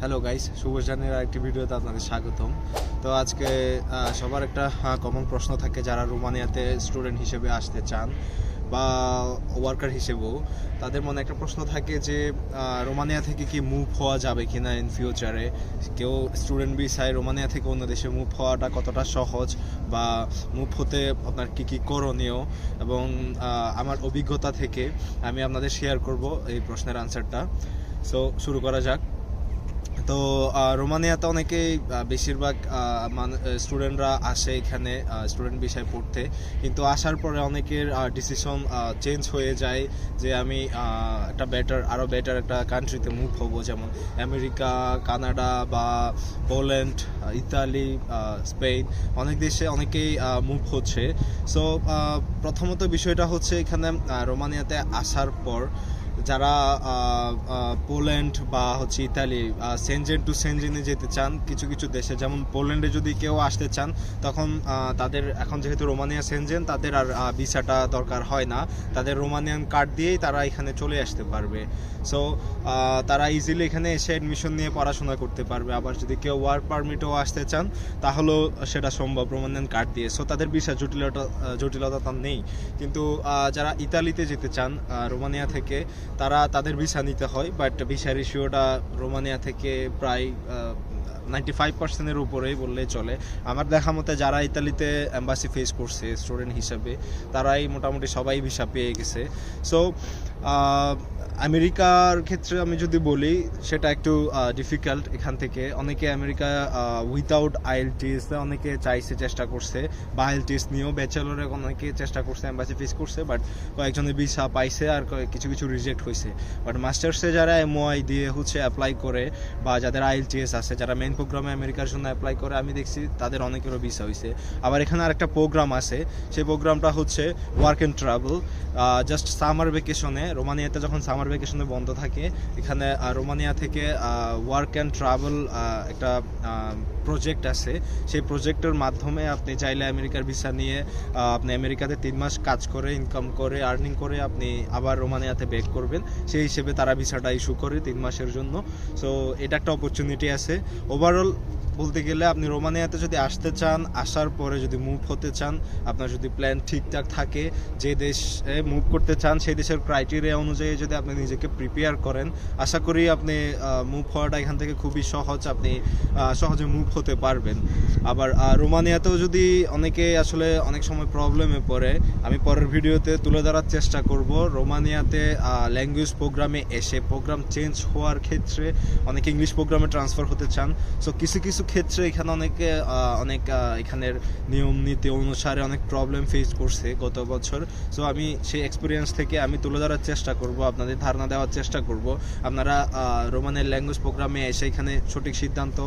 Hello guys শুভ জানের আরেকটি ভিডিওতে আপনাদের স্বাগতম। তো আজকে সবার একটা কমন প্রশ্ন থাকে যারা রোমানিয়াতে স্টুডেন্ট হিসেবে আসতে চান বা ওয়ার্কার হিসেবেও। তাদের মনে একটা প্রশ্ন থাকে যে রোমানিয়া থেকে কি মুভ হওয়া যাবে কি না ইন ফিউচারে কেউ স্টুডেন্ট বি ভিসায় রোমানিয়া থেকে অন্য দেশে মুভ হওয়াটা কতটা সহজ বা মুভ হতে আপনার কি কি করণীয়? এবং আমার অভিজ্ঞতা থেকে আমি আপনাদের শেয়ার করব এই প্রশ্নের আনসারটা সো শুরু করা যাক। তো রোমানিয়াতে অনেকেই বেশিরভাগ স্টুডেন্টরা আসে এখানে স্টুডেন্ট বিষয় পড়তে। কিন্তু আসার পরে অনেকের ডিসিশন চেঞ্জ হয়ে যায় যে আমি একটা বেটার আরও বেটার একটা কান্ট্রিতে মুভ হব। যেমন আমেরিকা, কানাডা বা পোল্যান্ড ইতালি স্পেন। অনেক দেশে অনেকেই মুভ হচ্ছে। সো প্রথমত বিষয়টা হচ্ছে এখানে রোমানিয়াতে আসার পর যারা পোল্যান্ড বা হচ্ছে ইতালি সেনজেন টু সেনজেনে যেতে চান, কিছু কিছু দেশে, যেমন পোল্যান্ডে যদি কেউ আসতে চান, তখন তাদের এখন যেহেতু রোমানিয়া সেনজেন, তাদের আর ভিসাটা দরকার হয় না। তাদের রোমানিয়ান কার্ড দিয়েই তারা এখানে চলে আসতে পারবে। সো তারা ইজিলি এখানে এসে অ্যাডমিশন নিয়ে পড়াশোনা করতে পারবে। আবার যদি কেউ ওয়ার্ক পারমিটও আসতে চান, তাহলেও সেটা সম্ভব রোমানিয়ান কার্ড দিয়ে। সো তাদের ভিসা জটিলতা জটিলতা তার নেই। কিন্তু যারা ইতালিতে যেতে চান রোমানিয়া থেকে তারা তাদের ভিসা নিতে হয় বাট ভিসা রেশিওটা রোমানিয়া থেকে প্রায় নাইনটি ফাইভ পার্সেন্টের উপরেই বললে চলে। আমার দেখা মতে যারা ইতালিতে অ্যাম্বাসি ফেস করছে স্টুডেন্ট হিসাবে, তারাই মোটামুটি সবাই ভিসা পেয়ে গেছে। সো আমেরিকার ক্ষেত্রে আমি যদি বলি, সেটা একটু ডিফিকাল্ট এখান থেকে। অনেকে আমেরিকা উইথাউট আইএলটিএস অনেকে চাইছে, চেষ্টা করছে। বা আইএলটিএস নিয়েও ব্যাচেলরে অনেকে চেষ্টা করছে অ্যাম্বাসি ফেস করছে বাট কয়েকজনের ভিসা পাইছে আর কিছু কিছু রিজেক্ট হয়েছে বাট মাস্টার্সে যারা এমওআই দিয়ে হচ্ছে অ্যাপ্লাই করে বা যাদের আইএলটিএস আছে, যারা মেন প্রোগ্রামে আমেরিকার জন্য অ্যাপ্লাই করে, আমি দেখছি তাদের অনেকেরও ভিসা হয়েছে আবার এখানে আরেকটা প্রোগ্রাম আছে, সেই প্রোগ্রামটা হচ্ছে work and travel just summer ভেকেশনে রোমানিয়াতে যখন সামার ভেকেশনে বন্ধ থাকে, এখানে রোমানিয়া থেকে ওয়ার্ক অ্যান্ড ট্রাভেল একটা প্রজেক্ট আছে। সেই প্রজেক্টের মাধ্যমে আপনি চাইলে আমেরিকার ভিসা নিয়ে আপনি আমেরিকাতে তিন মাস কাজ করে ইনকাম করে আর্নিং করে আপনি আবার রোমানিয়াতে ব্যাক করবেন। সেই হিসেবে তারা ভিসাটা ইস্যু করে তিন মাসের জন্য। সো এটা একটা অপরচুনিটি আছে। ওভারঅল বলতে গেলে আপনি রোমানিয়াতে যদি আসতে চান, আসার পরে যদি মুভ হতে চান, আপনার যদি প্ল্যান ঠিকঠাক থাকে, যে দেশে মুভ করতে চান, সেই দেশের ক্রাইটেরিয়া অনুযায়ী যদি আপনি নিজেকে প্রিপেয়ার করেন, আশা করি আপনি মুভ হওয়াটা এখান থেকে খুবই সহজ, আপনি সহজে মুভ হতে পারবেন। আবার রোমানিয়াতেও যদি অনেকে আসলে অনেক সময় প্রবলেমে পড়ে, আমি পরের ভিডিওতে তুলে ধরার চেষ্টা করব। রোমানিয়াতে ল্যাঙ্গুয়েজ প্রোগ্রামে এসে প্রোগ্রাম চেঞ্জ হওয়ার ক্ষেত্রে অনেকে ইংলিশ প্রোগ্রামে ট্রান্সফার হতে চান। সো কিছু কিছু ক্ষেত্রে এখানে অনেকে অনেক এখানের নিয়ম নীতি অনুসারে অনেক প্রবলেম ফেস করছে গত বছর। সো আমি সেই এক্সপিরিয়েন্স থেকে আমি তুলে ধরার চেষ্টা করব, আপনাদের ধারণা দেওয়ার চেষ্টা করব। আপনারা রোমানের ল্যাঙ্গুয়েজ প্রোগ্রামে এসে এখানে সঠিক সিদ্ধান্ত